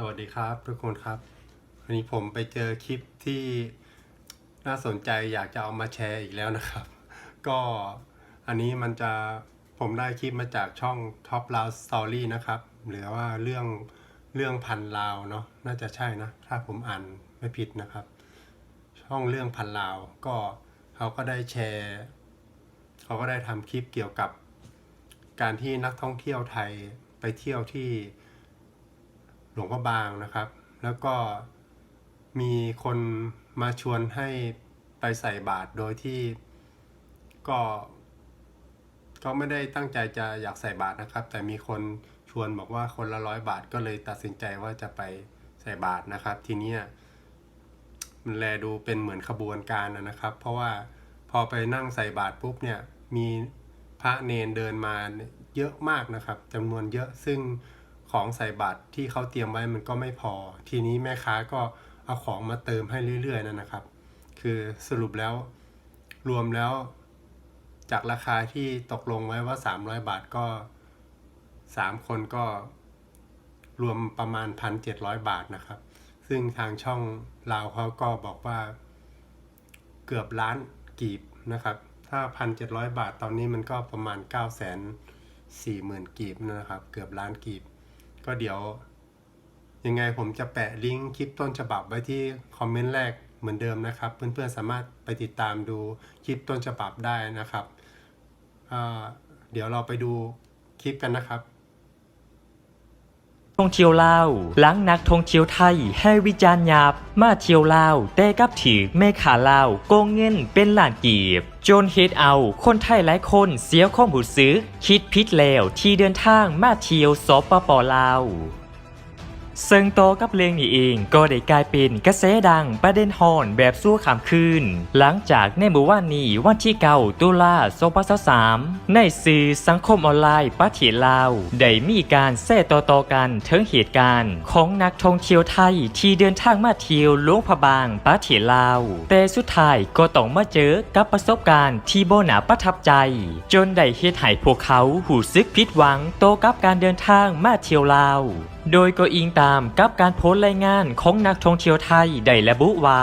สวัสดีครับทุกคนครับ วันนี้ผมไปเจอคลิปที่น่าสนใจอยากจะเอามาแชร์อีกแล้วนะครับ ก็อันนี้มันจะผมได้คลิปมาจากช่อง Top l o u Story นะครับ หรือว่าเรื่องเรื่องพันลาวเนาะน่าจะใช่นะ ถ้าผมอ่านไม่ผิดนะครับ ช่องเรื่องพันลาว ก็เขาก็ได้แชร์เขาก็ได้ทำคลิปเกี่ยวกับ การที่นักท่องเที่ยวไทยไปเที่ยวที่ ลวงพระบางนะครับ แล้วก็มีคนมาชวนให้ไปใส่บาตรโดยที่ก็ก็ไม่ได้ตั้งใจจะอยากใส่บาตรนะครับ แต่มีคนชวนบอกว่าคนละร้อยบาทก็เลยตัดสินใจว่าจะไปใส่บาตรนะครับ ทีนี้มันแลดูเป็นเหมือนขบวนการนะนะครับ เพราะว่าพอไปนั่งใส่บาตรปุ๊บเนี่ยมีพระเนนเดินมาเยอะมากนะครับจำนวนเยอะซึ่ง ของใส่บัตรที่เขาเตรียมไว้มันก็ไม่พอ ทีนี้แม่ค้าก็เอาของมาเติมให้เรื่อยๆนั่นนะครับ คือสรุปแล้วรวมแล้ว จากราคาที่ตกลงไว้ว่า 300 บาทก็ 3 คนก็รวมประมาณ 1,700 บาทนะครับ ซึ่งทางช่องลาวเขาก็บอกว่าเกือบล้านกีบนะครับ ถ้า 1,700 บาทตอนนี้มันก็ประมาณ 9 4 0 0 0 0 กีบนะครับ เกือบล้านกีบ ก็เดี๋ยว ยังไงผมจะแปะลิงก์คลิปต้นฉบับไว้ที่คอมเมนต์แรกเหมือนเดิมนะครับ เพื่อนๆสามารถไปติดตามดูคลิปต้นฉบับได้นะครับ เดี๋ยวเราไปดูคลิปกันนะครับ ท่องเที่ยวลาวหลังนักท่องเที่ยวไทยให้วิจารณ์หยาบมาเที่ยวลาวแต่กับถือแม่ขาลาวโกงเงินเป็นหลานกีบจนเฮ็ดเอาคนไทยหลายคนเสียข้อมูลซื้อคิดพิษแล้วที่เดินทางมาเที่ยวสปปลาว ซึ่งโตกับเรื่องนี้เองก็ได้กลายเป็นกระแสดังประเด็นฮอนแบบสู้ขามคืน หลังจากในหมู่ว่านนี้วันที่เก้าตุลา2023ในสื่อสังคมออนไลน์ประเทศลาว ได้มีการแซ่ต่อๆกันถึงเหตุการณ์ของนักท่องเที่ยวไทยที่เดินทางมาเที่ยวหลวงพระบางประเทศลาว แต่สุดท้ายก็ต้องมาเจอกับประสบการณ์ที่บ่น่าประทับใจ จนได้เฮ็ดให้พวกเขาหูซึกผิดหวังโตกับการเดินทางมาเที่ยวลาว โดยก็อิงตามกับการโพสต์รายงานของนักท่องเที่ยวไทยได้ระบุว่า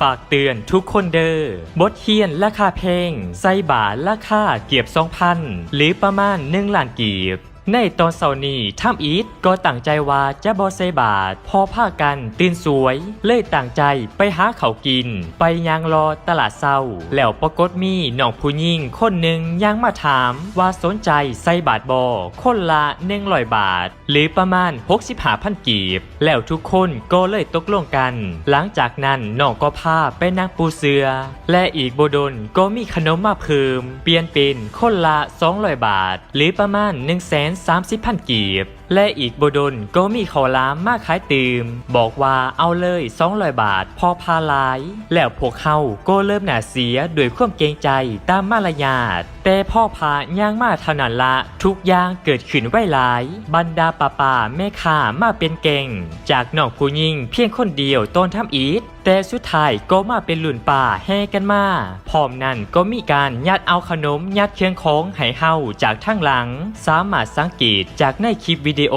ฝากเตือนทุกคนเดอ้อบทเฮียนราคาเพลงไซบาทราคาเกียบ 2,000 หรือประมาณ 1 ล้านกีบ ในตอนเสาร์นี้ท่ามอีทก็ตั้งใจว่าจะบอใส่บาท พอผ้ากันตื่นสวย เลยตั้งใจไปหาเขากิน ไปยางรอตลาดเศร้า แล้วปรากฏมีน้องผู้หญิงคนหนึ่งยังมาถามว่าสนใจใส่บาทบอคนละ100บาท หรือประมาณ65,000กีบ แล้วทุกคนก็เลยตกลงกัน หลังจากนั้นน้องก็พาไปนั่งปูเสือ และอีกโบดลก็มีขนมมาเพิ่มเปลี่ยนเป็นคนละ200บาท หรือประมาณ1 3 0 0 0 0 กีบและอีกบดลก็มีข้าล้ามมาขายตืม บอกว่าเอาเลย200บาท พอพาลาย แล้วพวกเขาก็เริ่มหนาเสียด้วยความเกรงใจตามมารยาทแต่พ่อพาย่างมาเท่านั้นละทุกอย่างเกิดขึ้นไว้หลาย บรรดาป่าป่าแม่ค้ามาเป็นเก่ง จากนองผู้หญิงเพียงคนเดียวต้นทำอีทแต่สุดท้ายก็มาเป็นหลุนป่าแห่กันมา พร้อมนั้นก็มีการยัดเอาขนมยัดเครื่องของให้เฮาจากทางหลัง สามารถสังเกตจากในคลิปวิดีโอ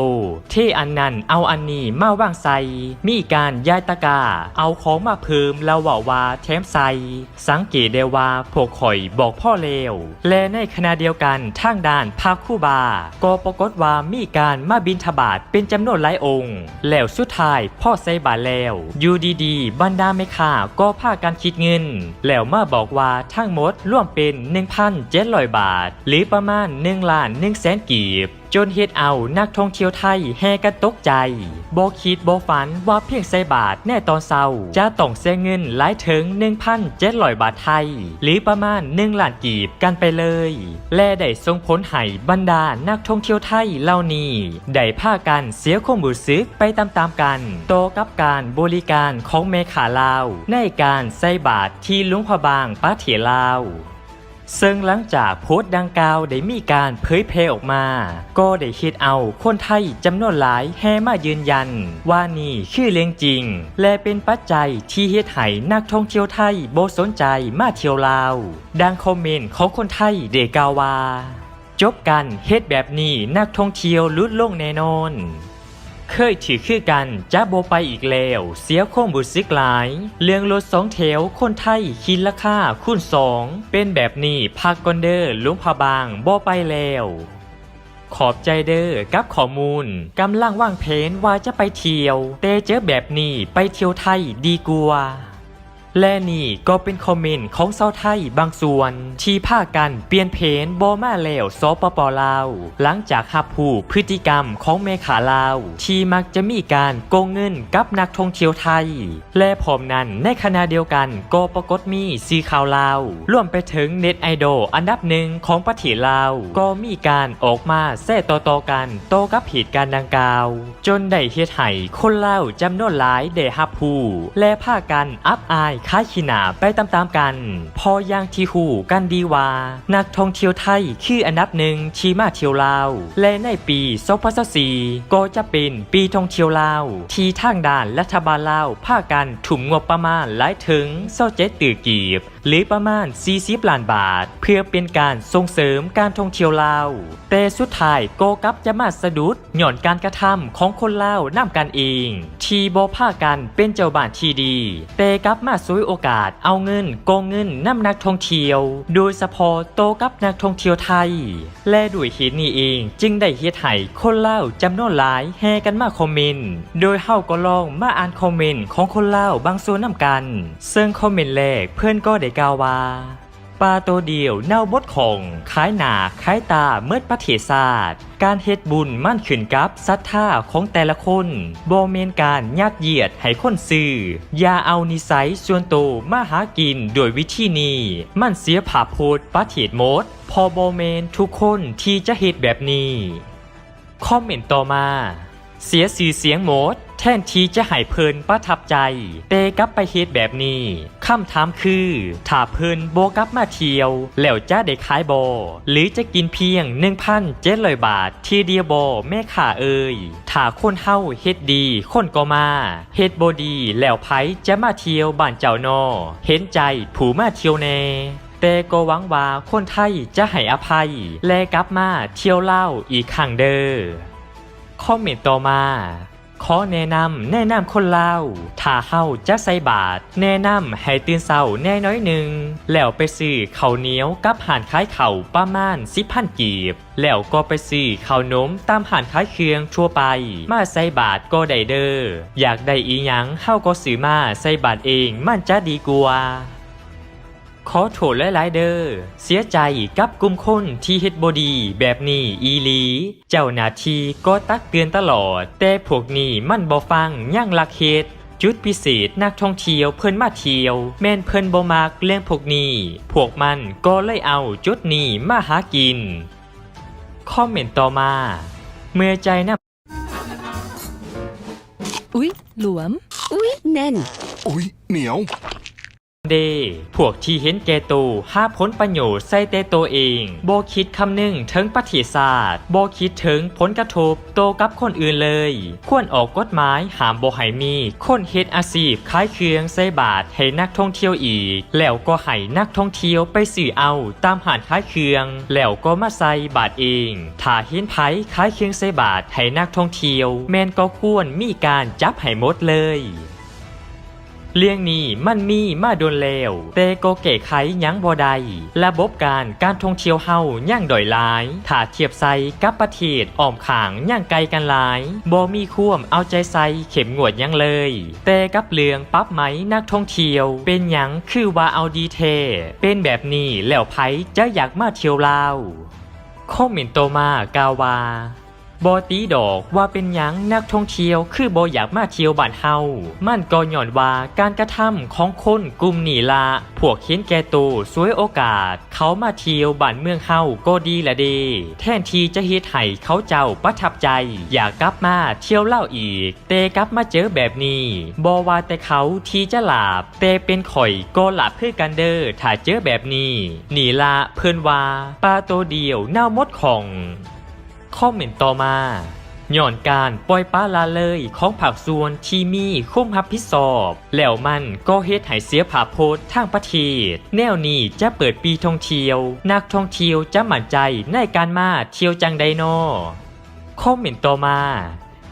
ที่อันนั้นเอาอันนี้มาวางใส่มีการย้ายตะกา เอาของมาเพิ่มแล้วว่าว่าแถมใส่สังเกตได้ว่าพวกข่อยบอกพ่อเลวและในขณะเดียวกันทางด้านภาคคู่บา ก็ปรากฏว่ามีการมาบินทบาทเป็นจำนวนหลายองค์ แล้วสุดท้ายพ่อใส่บาทแล้วอยู่ดีๆบรรดาแม่ค้าก็พากันคิดเงิน แล้วมาบอกว่าทั้งหมดร่วมเป็น 1,700 บาท หรือประมาณ1ล้าน1แสนกีบจนเฮ็ดเอานักท่องเที่ยวไทยแห่กันตกใจบ่คิดบ่ฝันว่าเพียงใส่บาทแน่ตอนเศร้า จะต้องเสียเงินหลายถึง 1,700 บาทไทย หรือประมาณ 1 ล้านกีบกันไปเลย และได้ส่งผลให้บรรดานักท่องเที่ยวไทยเหล่านี้ ได้พากันเสียความรู้สึกไปตามๆกันโตกับการบริการของเมขาลาว ในการใส่บาทที่ลุงพบางประเทศลาว ซึ่งหลังจากโพสต์ดังกล่าวได้มีการเผยแพร่ออกมา ก็ได้คิดเอาคนไทยจำนวนหลายแห่มายืนยัน ว่านี่คือเรื่องจริง และเป็นปัจจัยที่เฮ็ดให้นักท่องเที่ยวไทยโบสนใจมาเที่ยวลาว ดังคอมเมนต์ของคนไทยเดกาวา จบกันเฮ็ดแบบนี้นักท่องเที่ยวลดลงแน่นอน เคยถือคือกันจะโบไปอีกแล้ว เสียโค้งบุซิกหลาย เรื่องรถสองแถวคนไทยคิดราคาคูณสองเป็นแบบนี้พักกอนเดอร์ลุงพะบางโบไปแล้วขอบใจเด้อกับข้อมูลกำลังว่างเพนว่าจะไปเที่ยวแต่เจอแบบนี้ไปเที่ยวไทยดีกว่า และนี่ก็เป็นคอมเมนต์ของชาวไทยบางส่วน ที่พากันเปลี่ยนเพนบอมาแล้วสปปลาว หลังจากหับผูพฤติกรรมของเมขาลาว ที่มักจะมีการโกงเงินกับนักท่องเที่ยวไทย และพร้อมนั้นในขณะเดียวกันก็ปรากฏมีซีข่าวลาวรวมไปถึงเน็ตไอดอลอันดับหนึ่งของประเทศลาว ก็มีการออกมาแซ่ต่อๆกันโตกับเหตุการณ์ดังกล่าว จนได้เฮ็ดให้คนลาวจำนวนหลายได้หับผูและพากันอับอายคล้ายขีนาไปตามๆกัน พอย่างที่หูกันดีว่า นักท่องเที่ยวไทยคืออันดับหนึ่งทีมาเที่ยวลาว และในปี2024ก็จะเป็นปีท่องเที่ยวลาว ที่ทางด้านรัฐบาลลาวพากันถุมงบประมาณหลายถึง27ตือกีบหรือประมาณ 40ล้านบาท เพื่อเป็นการส่งเสริมการท่องเที่ยวลาว แต่สุดท้ายโกกลับจะมาสะดุดหย่อนการกระทำของคนลาวนำกันเอง ที่บ่พากันเป็นเจ้าบ้านที่ดี แต่กลับมาซวยโอกาสเอาเงินโกงเงินนำนักท่องเที่ยว โดยเฉพาะโตกับนักท่องเที่ยวไทย และด้วยเหตุนี้เอง จึงได้เฮ็ดให้คนเล่าจำนวนหลายแห่กันมาคอมเมนต์โดยเฮาก็ลองมาอ่านคอมเมนต์ของคนเล่าบางส่วนนำกัน ซึ่งคอมเมนต์แรกเพื่อนก็ได้กล่าวว่า ปลาตัวเดียวเน่าบดของขายหนาขายตาเมื่อประเทศาสตร์การเฮ็ดบุญมั่นขึ้นกับศรัทธาของแต่ละคนโบเมนการยัดเหยียดให้คนซื้อ อย่าเอานิสัยส่วนโตวมาหากินโดยวิธีนี้ มันเสียผาโพดประเทศหมด พอโบเมนทุกคนที่จะเฮ็ดแบบนี้ คอมเมนต์ต่อมา เสียสื่อเสียงหมด แทนทีจะให้เพลินประทับใจแต่กลับไปเฮ็ดแบบนี้คำถามคือถ้าเพลินโบกลับมาเที่ยว แล้วจะได้ขายโบหรือจะกินเพียง 1,700 บาท ที่เดียวบแม่ข่าเอ่ยถ้าคนเฮาเฮ็ดดีคนก็มาเฮ็ดบดีแล้วไผจะมาเที่ยวบ้านเจ้านอเห็นใจผู้มาเที่ยวแน่แต่ก็หวังว่าคนไทยจะให้อภัย และกลับมาเที่ยวเล่าอีกครั้งเด้อคอมเมนต์ต่อมา ขอแนะนำแนะนำคนลาวถ้าเฮาจะใส่บาท แนะนำให้ตื่นเช้าแน่น้อยหนึ่ง แล้วไปซื้อข้าวเหนียวกับห่านขายเข่าประมาณสิพันกีบ แล้วก็ไปซื้อข้าวนมตามห่านขายเครื่องทั่วไป มาใส่บาทก็ได้เด้ออยากได้อีหยังเฮาก็ซื้อมาใส่บาทเองมันจะดีกว่า ขอโทษหลายๆเด้อเสียใจกับกลุ่มคนที่เฮ็ดบดี แบบนี้อีหลี เจ้าหน้าที่ก็ตักเตือนตลอด แต่พวกนี้มันบ่ฟังยังลักเฮ็ดจุดพิเศษนักท่องเที่ยวเพิ่นมาเที่ยว แม่นเพิ่นบ่มักเรื่องพวกนี้ พวกมันก็เลยเอาจุดนี้มาหากิน คอมเมนต์ต่อมา เมื่อใจนะอุ๊ย หลวม อุ๊ย แน่น อุ๊ย เหนียว เดพวกที่เห็นแก่ตัวหาผลประโยชน์ใส่แต่ตัวเองโบคิดคำนึงถึงประเทศาสตร์โบคิดถึงผลกระทบโตกับคนอื่นเลย ควรออกกฎหมายห้ามโบให้มีคนเฮ็ดอาชีพขายเครื่องใส่บาทให้นักท่องเที่ยวอีก แล้วก็ให้นักท่องเที่ยวไปสื่อเอาตามหานขายเครื่อง แล้วก็มาใส่บาทเองถ้าเห็นไผขายเครื่องใส่บาทให้นักท่องเที่ยว แมนก็ควรมีการจับให้หมดเลย เรื่องนี้มันมีมาโดนแล้วแต่ก็แก้ไขยังบ่ได้ระบบการการท่องเที่ยวเฮายังดอยหลาย ถ้าเทียบใส่กับประเทศอ้อมข้างยังไกลกันหลายบ่มีควมเอาใจใส่เข็มงวดยังเลย แต่กับเรื่องปรับไหมนักท่องเที่ยว เป็นยังคือว่าเอาดีเท เป็นแบบนี้แล้วไผจะอยากมาเที่ยวลาวคอมเมนต์โตมากาวา บอตีดอกว่าเป็นหยังนักท่องเที่ยว คือบออยากมาเที่ยวบ้านเฮา มันก็ย้อนว่าการกระทำของคนกลุ่มนี่ละพวกเห็นแก่ตัวสวยโอกาส เขามาเที่ยวบ้านเมืองเฮาก็ดีละเดแทนที่จะเฮ็ดให้เขาเจ้าประทับใจ อยากกลับมาเที่ยวเล่าอีก แต่กลับมาเจอแบบนี้บอว่าแต่เขาที่จะหลาบ แต่เป็นข่อยก็หลาบเพื่อกันเด้อถ้าเจอแบบนี้หนีละเพิ่นว่าปลาตัวเดียวเน่ามดของ คอมเมนต์ต่อมาย่อนการปล่อยปลาละเลยของผักส่วนที่มีคุ้มรับผิดชอบ แล้วมันก็เฮ็ดให้เสียผาโพสทางประเทศ แนวนี้จะเปิดปีท่องเที่ยว นักท่องเที่ยวจะหมั่นใจในการมาเที่ยวจังไดโนคอมเมนต์ต่อมา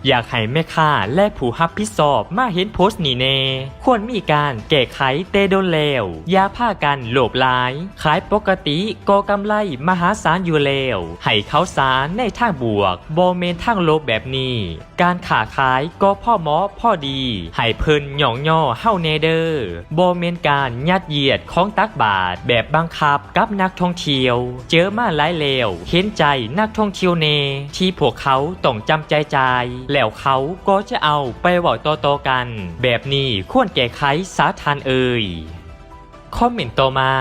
อยากให้แม่ค้าและผู้รับผิดชอบมาเห็นโพสต์นี้แน่ ควรมีการแก้ไขเตโดนแล้วอย่าพากันโลภหลาย ขายปกติก็กำไรมหาศาลอยู่แล้วให้เขาสารในทางบวกโบเมนทางลบแบบนี้ การขาขายก็พ่อหมอพ่อดีให้เพิ่นหย่องย่อเฮาเนเดอร์โบเมนการยัดเยียดของตักบาทแบบบังคับกับนักท่องเที่ยว เจอมาหลายแล้วเห็นใจนักท่องเที่ยวเนที่พวกเขาต้องจำใจใจแล้วเขาก็จะเอาไปเว่าต่อๆกัน แบบนี้ควรแก้ไขสาธารเอ่ยคอมเมนต์ต่อมา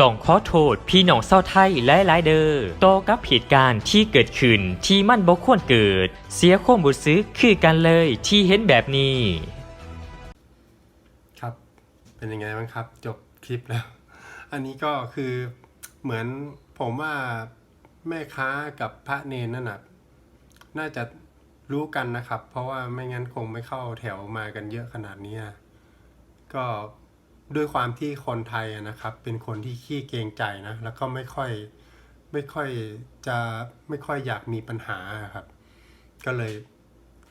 ต้องขอโทษพี่น้องเศร้าวไทยหลายๆเดอต่อกับเหตุการณ์ที่เกิดขึ้นที่มันบ่ควรเกิด เสียความรู้สึกคือกันเลยที่เห็นแบบนี้ ครับ เป็นยังไงบ้างครับ จบคลิปแล้ว อันนี้ก็คือเหมือนผมว่าแม่ค้ากับพระเนนนั่นน่ะน่าจะ รู้กันนะครับ เพราะว่าไม่งั้นคงไม่เข้าแถวมากันเยอะขนาดนี้อะก็ด้วยความที่คนไทยนะครับ เป็นคนที่ขี้เกรงใจนะ แล้วก็ไม่ค่อยไม่ค่อยจะไม่ค่อยอยากมีปัญหาครับ ก็เลย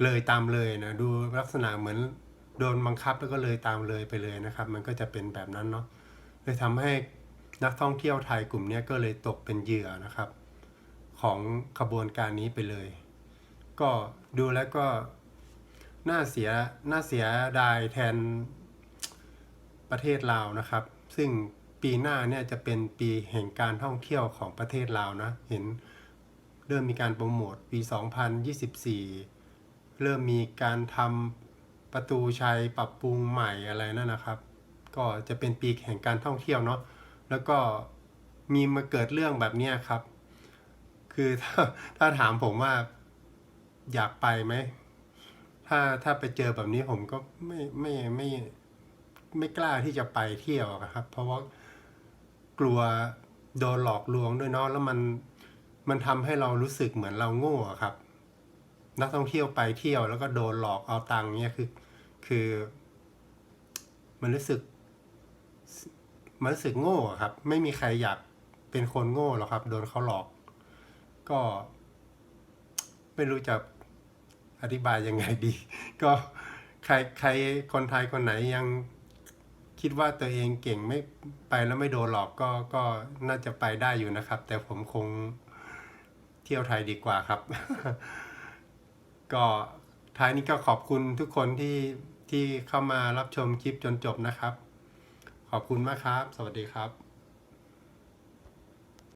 เลยตามเลยนะ ดูลักษณะเหมือนโดนบังคับแล้วก็เลยตามเลยไปเลยนะครับ มันก็จะเป็นแบบนั้นเนาะเลยทำให้นักท่องเที่ยวไทยกลุ่มนี้ก็เลยตกเป็นเหยื่อนะครับ ของขบวนการนี้ไปเลย ก็ดูแล้วก็น่าเสียน่าเสียดายแทนประเทศลาวนะครับ ซึ่งปีหน้าเนี่ยจะเป็นปีแห่งการท่องเที่ยวของประเทศลาวนะ เห็นเริ่มมีการโปรโมทปี 2024 เริ่มมีการทำประตูชัยปรับปรุงใหม่อะไรนั่นนะครับ ก็จะเป็นปีแห่งการท่องเที่ยวเนาะแล้วก็มีมาเกิดเรื่องแบบนี้ครับ คือถ้าถ้าถามผมว่า อยากไปไหม ถ้าถ้าไปเจอแบบนี้ผมก็ไม่ไม่ไม่ไม่กล้าที่จะไปเที่ยวครับ เพราะว่ากลัวโดนหลอกลวงด้วยเนาะแล้วมันมันทำให้เรารู้สึกเหมือนเราโง่ครับ นักท่องเที่ยวไปเที่ยวแล้วก็โดนหลอกเอาตังค์เนี่ยคือ คือ มันรู้สึก มันรู้สึกโง่ครับ ไม่มีใครอยากเป็นคนโง่หรอกครับ โดนเขาหลอก ก็ ไม่รู้จะ อธิบายยังไงดี ก็ใครใครคนไทยคนไหนยังคิดว่าตัวเองเก่งไม่ไปแล้วไม่โดนหลอกก็ก็น่าจะไปได้อยู่นะครับ แต่ผมคงเที่ยวไทยดีกว่าครับ ก็ท้ายนี้ก็ขอบคุณทุกคนที่ที่เข้ามารับชมคลิปจนจบนะครับ ขอบคุณมากครับ สวัสดีครับ